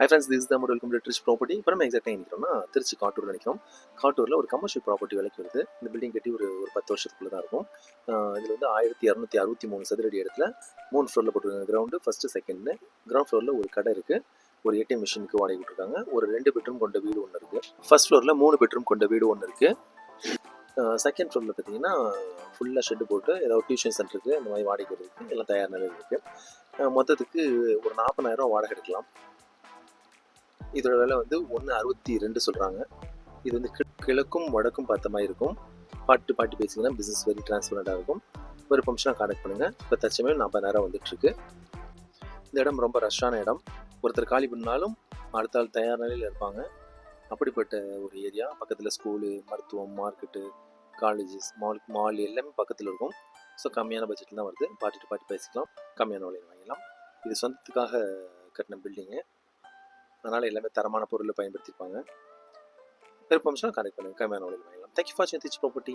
High friends this தான் welcome to Trichy property இப்போ நம்ம எக்ஸாக்டாக நிற்கிறோம்னா திருச்சி காட்டூர் நினைக்கிறோம். காட்டூரில் ஒரு கமர்ஷியல் ப்ராப்பர்ட்டி விலைக்கு வருது. இந்த பில்டிங் கட்டி ஒரு ஒரு பத்து வருஷத்துக்குள்ள தான் இருக்கும். இதில் வந்து ஆயிரத்தி இரநூத்தி அறுபத்தி மூணு சதுரடி இடத்துல மூணு ஃப்ளோரில் போட்டிருக்காங்க. கிரவுண்டு ஃபஸ்ட்டு செகண்ட்னு கிரவுண்ட் ஃப்ளோரில் ஒரு கடை இருக்குது ஒரு ஏடிஎம் மிஷினுக்கு வாடகை விட்டுருக்காங்க ஒரு ரெண்டு பெட்ரூம் கொண்ட வீடு ஒன்று இருக்குது ஃபர்ஸ்ட் ஃப்ளோரில் மூணு பெட்ரூம் கொண்ட வீடு ஒன்று இருக்குது செகண்ட் ஃப்ளோரில் பார்த்தீங்கன்னா ஃபுல்லாக ஷெட்டு போட்டு ஏதாவது டியூஷன் சென்டருக்கு இந்த மாதிரி வாடகை இருக்குது எல்லாம் தயார் நிலையில் இருக்குது மொத்தத்துக்கு ஒரு நாற்பதாயிரம் வாடகை எடுக்கலாம். இதோட விலை வந்து ஒன்று அறுபத்தி ரெண்டு சொல்கிறாங்க இது வந்து கி- கிழக்கும் வடக்கும் பார்த்த மாதிரி இருக்கும். பாட்டு பாட்டு பேசிங்கன்னா பிஸ்னஸ் வெரி டிரான்ஸ்பரண்ட்டாக இருக்கும். ஒரு ஃபங்க்ஷனாக கனெக்ட் பண்ணுங்கள் இப்போ தச்சமே நாற்பதாயிரம் வந்துட்டுருக்கு. இந்த இடம் ரொம்ப ரஷ்ஷான இடம். ஒருத்தர் காலி பண்ணாலும் அடுத்த ஆள் தயார் நிலையில் இருப்பாங்க. அப்படிப்பட்ட ஒரு ஏரியா பக்கத்தில் ஸ்கூலு மருத்துவம் மார்க்கெட்டு காலேஜஸ் மால் மால் எல்லாமே பக்கத்தில் இருக்கும். ஸோ கம்மியான பட்ஜெட்டில் தான் வருது. பாட்டு பாட்டு பேசிக்கலாம். கம்மியான விலையில் வாங்கிக்கலாம் இது சொந்தத்துக்காக கட்டின பில்டிங்கு அதனால் எல்லாமே தரமான பொருளை பயன்படுத்தியிருப்பாங்க விருப்பம்னா கனெக்ட் பண்ணுங்கள் கம்மியான விலையில் வாங்கலாம் தேங்க்யூ ஃபார் சிந்திச் ப்ராப்பர்ட்டி